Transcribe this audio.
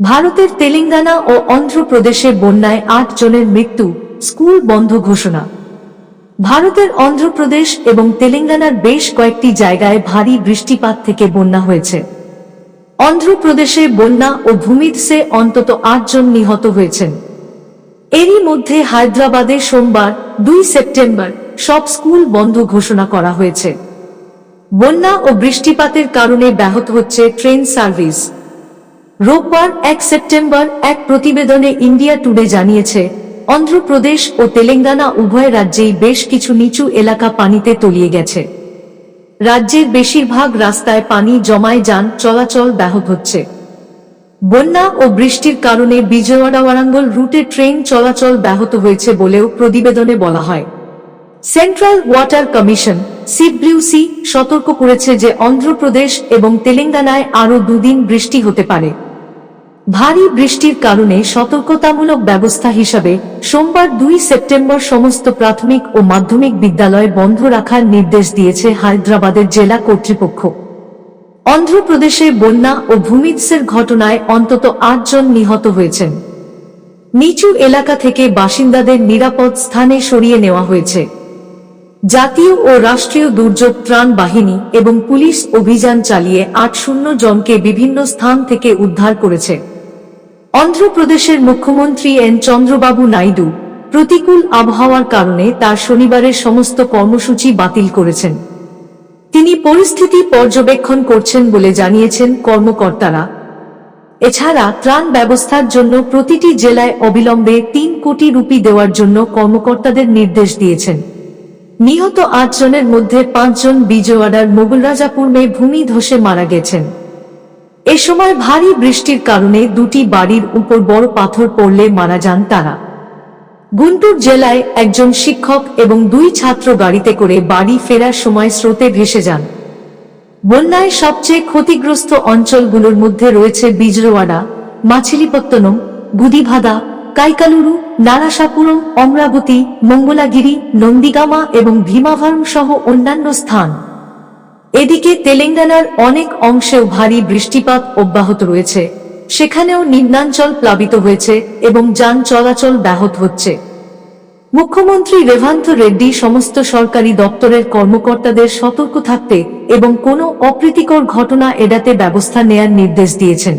ভারতের তেলেঙ্গানা ও অন্ধ্রপ্রদেশে বন্যায় আট জনের মৃত্যু স্কুল বন্ধ ঘোষণা। ভারতের অন্ধ্রপ্রদেশ এবং তেলেঙ্গানার বেশ কয়েকটি জায়গায় ভারী বৃষ্টিপাত থেকে বন্যা হয়েছে। অন্ধ্রপ্রদেশে বন্যা ও ভূমিধসে অন্তত আট জন নিহত হয়েছেন। এরই মধ্যে হায়দ্রাবাদে সোমবার, দুই সেপ্টেম্বর, সব স্কুল বন্ধ ঘোষণা করা হয়েছে। বন্যা ও বৃষ্টিপাতের কারণে ব্যাহত হচ্ছে ট্রেন সার্ভিস। রোববার এক সেপ্টেম্বর এক প্রতিবেদনে ইন্ডিয়া টুডে জানিয়েছে, অন্ধ্রপ্রদেশ ও তেলেঙ্গানা উভয় রাজ্যেই বেশ কিছু নিচু এলাকা পানিতে তলিয়ে গেছে। রাজ্যের বেশিরভাগ রাস্তায় পানি জমায় যান, চলাচল ব্যাহত হচ্ছে। বন্যা ও বৃষ্টির কারণে বিজয়ওয়াড়া ওয়ারাঙ্গল রুটে ট্রেন চলাচল ব্যাহত হয়েছে বলেও প্রতিবেদনে বলা হয়। সেন্ট্রাল ওয়াটার কমিশন, সিডব্লিউসি, সতর্ক করেছে যে অন্ধ্রপ্রদেশ এবং তেলেঙ্গানায় আরও দুদিন বৃষ্টি হতে পারে। ভারী বৃষ্টির কারণে সতর্কতামূলক ব্যবস্থা হিসাবে সোমবার দুই সেপ্টেম্বর সমস্ত প্রাথমিক ও মাধ্যমিক বিদ্যালয় বন্ধ রাখার নির্দেশ দিয়েছে হায়দ্রাবাদের জেলা কর্তৃপক্ষ। অন্ধ্রপ্রদেশে বন্যা ও ভূমিৎসের ঘটনায় অন্তত আটজন নিহত হয়েছেন। নিচু এলাকা থেকে বাসিন্দাদের নিরাপদ স্থানে সরিয়ে নেওয়া হয়েছে। জাতীয় ও রাষ্ট্রীয় দুর্যোগ ত্রাণ বাহিনী এবং পুলিশ অভিযান চালিয়ে আট শূন্য জনকে বিভিন্ন স্থান থেকে উদ্ধার করেছে। অন্ধ্রপ্রদেশের মুখ্যমন্ত্রী এন চন্দ্রবাবু নাইডু প্রতিকূল আবহাওয়ার কারণে তার শনিবারের সমস্ত কর্মসূচি বাতিল করেছেন। তিনি পরিস্থিতি পর্যবেক্ষণ করছেন বলে জানিয়েছেন কর্মকর্তারা। এছাড়া ত্রাণ ব্যবস্থার জন্য প্রতিটি জেলায় অবিলম্বে তিন কোটি রুপি দেওয়ার জন্য কর্মকর্তাদের নির্দেশ দিয়েছেন। নিহত আটজনের মধ্যে পাঁচজন বিজয়ওয়াড়ার মোগলরাজাপুর মে ভূমি ধসে মারা গেছেন। এ সময় ভারী বৃষ্টির কারণে দুটি বাড়ির উপর বড় পাথর পড়লে মারা যান তারা। গুন্টুর জেলায় একজন শিক্ষক এবং দুই ছাত্র গাড়িতে করে বাড়ি ফেরার সময় স্রোতে ভেসে যান। বন্যায় সবচেয়ে ক্ষতিগ্রস্ত অঞ্চলগুলোর মধ্যে রয়েছে বিজরওয়াড়া মাছিলিপত্তনম, গুদিভাদা, কাইকালুরু, নারাসাপুরম, অমরাবতী, মঙ্গলাগিরি, নন্দীগামা এবং ভীমাভারম সহ অন্যান্য স্থান। এদিকে তেলেঙ্গানার অনেক অংশেও ভারী বৃষ্টিপাত অব্যাহত রয়েছে। সেখানেও নিম্নাঞ্চল প্লাবিত হয়েছে এবং যান চলাচল ব্যাহত হচ্ছে। মুখ্যমন্ত্রী রেভান্ত রেড্ডি সমস্ত সরকারি দপ্তরের কর্মকর্তাদের সতর্ক থাকতে এবং কোনো অপ্রীতিকর ঘটনা এড়াতে ব্যবস্থা নেয়ার নির্দেশ দিয়েছেন।